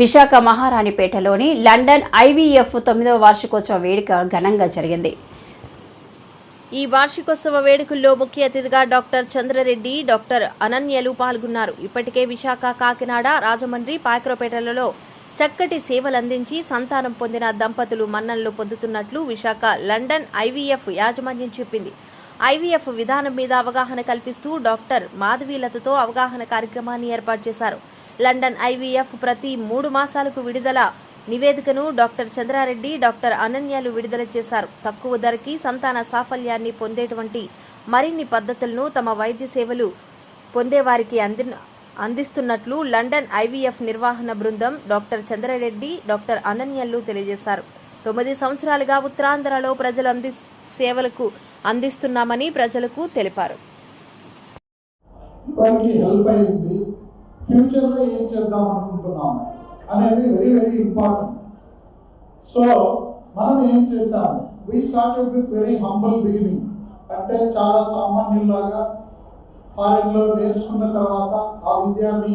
Visakha మహారాణిపేటలోని London IVF తొమ్మిదవ వార్షికోత్సవ వేడుక ఘనంగా జరిగింది. ఈ వార్షికోత్సవ వేడుకల్లో ముఖ్య అతిథిగా డాక్టర్ చంద్రరెడ్డి డాక్టర్ అనన్యలు పాల్గొన్నారు. ఇప్పటికే విశాఖ కాకినాడ రాజమండ్రి పాయక్రోపేటలలో చక్కటి సేవలందించి సంతానం పొందిన దంపతులు మన్ననలు పొందుతున్నట్లు విశాఖ లండన్ ఐవీఎఫ్ యాజమాన్యం చెప్పింది. ఐవీఎఫ్ విధానం మీద అవగాహన కల్పిస్తూ డాక్టర్ మాధవీలతతో అవగాహన కార్యక్రమాన్ని ఏర్పాటు చేశారు. లండన్ ఐవీఎఫ్ ప్రతి మూడు మాసాలకు విడుదల. నివేదికను డాక్టర్ చంద్రారెడ్డి డాక్టర్ అనన్యాలు విడుదల చేశారు. తక్కువ ధరకి సంతాన సాఫల్యాన్ని పొందేటువంటి మరిన్ని పద్ధతులను తమ వైద్య సేవలు పొందేవారికి అంది అందిస్తున్నట్లు లండన్ ఐవీఎఫ్ నిర్వహణ బృందం డాక్టర్ చంద్రారెడ్డి డాక్టర్ అనన్యలు తెలియజేశారు. తొమ్మిది సంవత్సరాలుగా ఉత్తరాంధ్రలో ప్రజలు అంది సేవలకు అందిస్తున్నామని ప్రజలకు తెలిపారు. ఫ్యూచర్లో ఏం చేద్దాం అనుకుంటున్నాం అనేది వెరీ వెరీ ఇంపార్టెంట్ సో మనం ఏం చేసాము we started with very humble beginning అంటే చాలా సామాన్యులాగా ఫారెన్లో నేర్చుకున్న తర్వాత ఆ విద్యాన్ని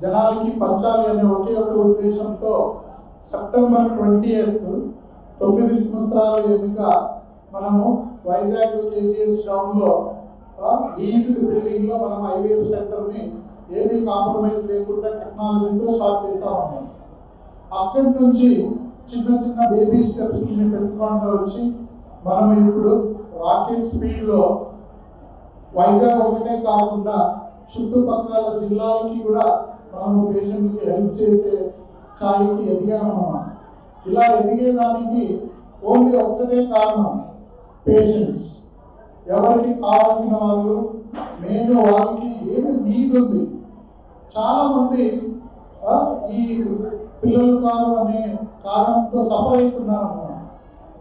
జనాలకి పంచాలి అనే ఒకే ఒక ఉద్దేశంతో సెప్టెంబర్ ట్వంటీ ఎయిత్ తొమ్మిది సంవత్సరాల ఎన్నిక మనము వైజాగ్ కేజీఎస్ టౌన్లో ఈజీ బిల్డింగ్లో మనం ఐవీఎఫ్ సెంటర్ని ఏమీ కాంప్రమైజ్ లేకుండా టెక్నాలజీతో స్టార్ట్ చేసామన్నమాట అక్కడి నుంచి చిన్న చిన్న బేబీ స్టెప్స్ పెట్టుకుంటూ వచ్చి మనం ఇప్పుడు రాకెట్ స్పీడ్లో వైజాగ్ ఒకటే కాకుండా చుట్టుపక్కల జిల్లాలకి కూడా మనము పేషెంట్కి హెల్ప్ చేసే స్థాయికి ఎదిగామన్నమాట ఇలా ఎదిగేదానికి ఓన్లీ ఒక్కటే కారణం పేషెంట్స్ ఎవరికి కావాల్సిన వాళ్ళు నేను వాళ్ళకి ఏమి నీడ్ ఉంది చాలా మంది ఈ పిల్లలు కారు అనే కారణంతో సఫర్ అవుతున్నారు. అన్నమాట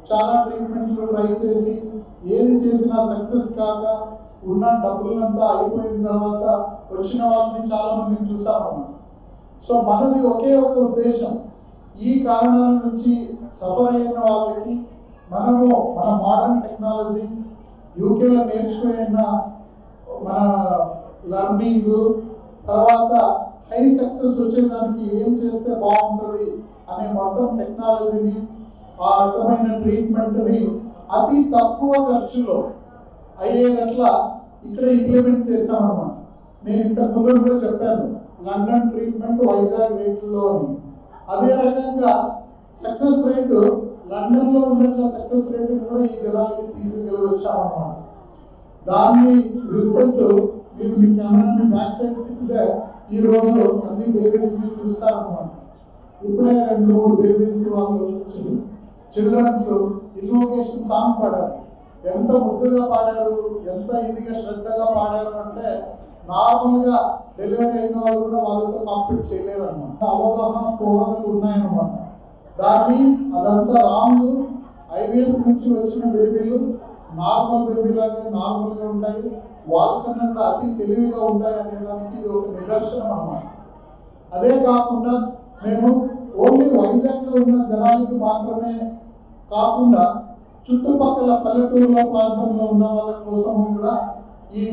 చాలా ట్రీట్మెంట్లు ట్రై చేసి ఏది చేసినా సక్సెస్ కాక ఉన్న డబ్బులంతా అయిపోయిన తర్వాత వచ్చిన వాళ్ళని చాలా మందిని చూసామన్నమాట సో మనది ఒకే ఒక ఉద్దేశం. ఈ కారణాల నుంచి సఫర్ అయిన వాళ్ళకి మనము మన మోడర్న్ టెక్నాలజీ యూకేలో నేర్చుకున్న మన లర్నింగ్ తర్వాత హై సక్సెస్ వచ్చేదానికి ఏం చేస్తే బాగుంటుంది అనే మొత్తం టెక్నాలజీని ఆ రకమైన ట్రీట్మెంట్ని అతి తక్కువ ఖర్చులో అయ్యేటట్లా ఇక్కడ ఇంప్లిమెంట్ చేశామన్నమాట. నేను ఇంతకు ముందు కూడా చెప్పాను లండన్ ట్రీట్మెంట్ వైజాగ్ రేట్లో అని అదే రకంగా సక్సెస్ రేటు లండన్లో లో సక్సెస్ రేట్ కూడా ఈ జిల్లాకి తీసుకెళ్ళి వచ్చామన్నమాట. దాన్ని రిజల్ట్ మీరు మీ కెమెరాని బ్యాక్ సైడ్ తిప్పితే ఈ రోజు అన్ని బేబీస్ని చూస్తారన్నమాట. ఇప్పుడే రెండు మూడు బేబీస్ వాళ్ళు చిల్డ్రన్స్ ఇన్వోకేషన్ సాంగ్ పాడారు. ఎంత ముద్దుగా పాడారు ఎంత ఇదిగా శ్రద్ధగా పాడారు అంటే నార్మల్గా డెలివరీ అయిన వాళ్ళు కూడా వాళ్ళతో కాంపీట్ చేయలేరు అనమాట అవగాహన పోహలు ఉన్నాయన్నమాట. దాన్ని అదంతా రాంగ్ ఐవీఎఫ్ నుంచి వచ్చిన బేబీలు నార్మల్ బేబీ లాగా ఉంటాయి. వాళ్ళకన్నా కూడా అతి తెలివిగా ఉంటాయనే దానికి ఇది ఒక నిదర్శనం అన్నమాట. అదే కాకుండా మేము ఓన్లీ వైజాగ్లో ఉన్న జనాలకి మాత్రమే కాకుండా చుట్టుపక్కల పల్లెటూరులో ప్రాంతంలో ఉన్న వాళ్ళ కోసము కూడా ఈ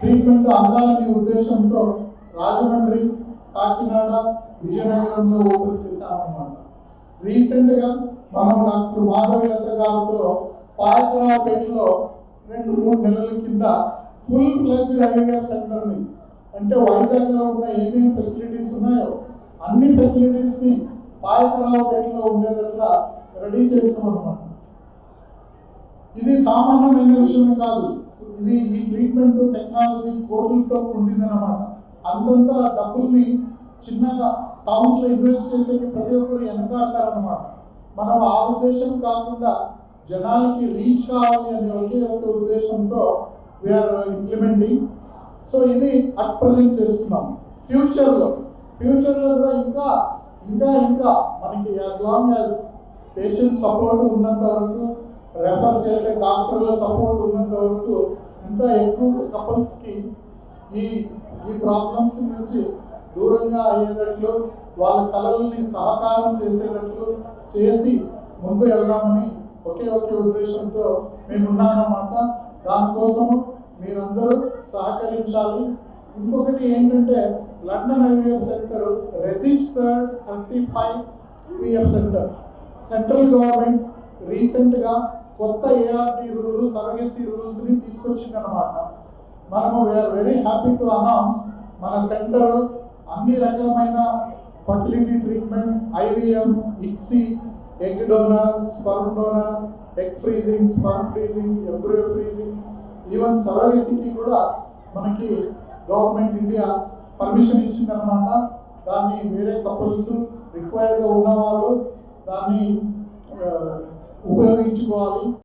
ట్రీట్మెంట్ అందాలనే ఉద్దేశంతో రాజమండ్రి కాకినాడ విజయనగరంలో ఓపెన్ చేశామన్నమాట. రీసెంట్గా మనం డాక్టర్ మాధవీలత గారితో పాయకరావుపేటలో రెండు మూడు నెలల కింద ఫుల్ ఫ్లెడ్జ్డ్ ఐవీఆర్ సెంటర్ని అంటే వైజాగ్లో ఉన్న ఏమేమి ఫెసిలిటీస్ ఉన్నాయో అన్ని ఫెసిలిటీస్ని పాయకరావుపేటలో ఉండేటట్లా రెడీ చేస్తాం అనమాట ఇది సామాన్యమైన విషయం కాదు. ఇది ఈ ట్రీట్మెంట్ టెక్నాలజీ కోట్లతో ఉండిందనమాట అంతంత డబ్బుల్ని చిన్న టౌన్స్లో ఇన్వెస్ట్ చేసేకి ప్రతి ఒక్కరు వెనకాడతారన్నమాట. మనం ఆ ఉద్దేశం కాకుండా జనాలకి రీచ్ కావాలి అనే ఒకే ఒక ఉద్దేశంతో వీఆర్ ఇంప్లిమెంటింగ్ సో ఇది అట్ ప్రజెంట్ చేస్తున్నాం. ఫ్యూచర్లో ఫ్యూచర్లో కూడా ఇంకా ఇంకా ఇంకా మనకి as long as patient support ఉన్నంత వరకు రెఫర్ చేసే డాక్టర్ల సపోర్ట్ ఉన్నంత వరకు ఇంకా ఎక్కువ కపుల్స్కి ఈ ఈ ప్రాబ్లమ్స్ నుంచి దూరంగా అయ్యేటట్లు వాళ్ళ కళల్ని సహకారం చేసేటట్లు చేసి ముందు వెళ్దామని ఒకే ఒకే ఉద్దేశంతో మేము ఉన్నామన్నమాట దానికోసము మీరందరూ సహకరించాలి. ఇంకొకటి ఏంటంటే London IVF centre registered certified IVF centre central government రీసెంట్గా కొత్త ఏఆర్టీ రూల్ సర్వీసీ రూల్స్ని తీసుకొచ్చింది అనమాట మనము we are very happy to announce మన సెంటర్ అన్ని రకమైన fertility treatment IVM ICSI egg donor sperm donor egg freezing sperm freezing embryo freezing even సర్వీసీకి కూడా మనకి గవర్నమెంట్ ఇండియా పర్మిషన్ ఇచ్చిందనమాట దాన్ని వేరే కపుల్స్ రిక్వైర్డ్గా ఉన్నవాళ్ళు దాన్ని ఉపయోగించుకోవాలి.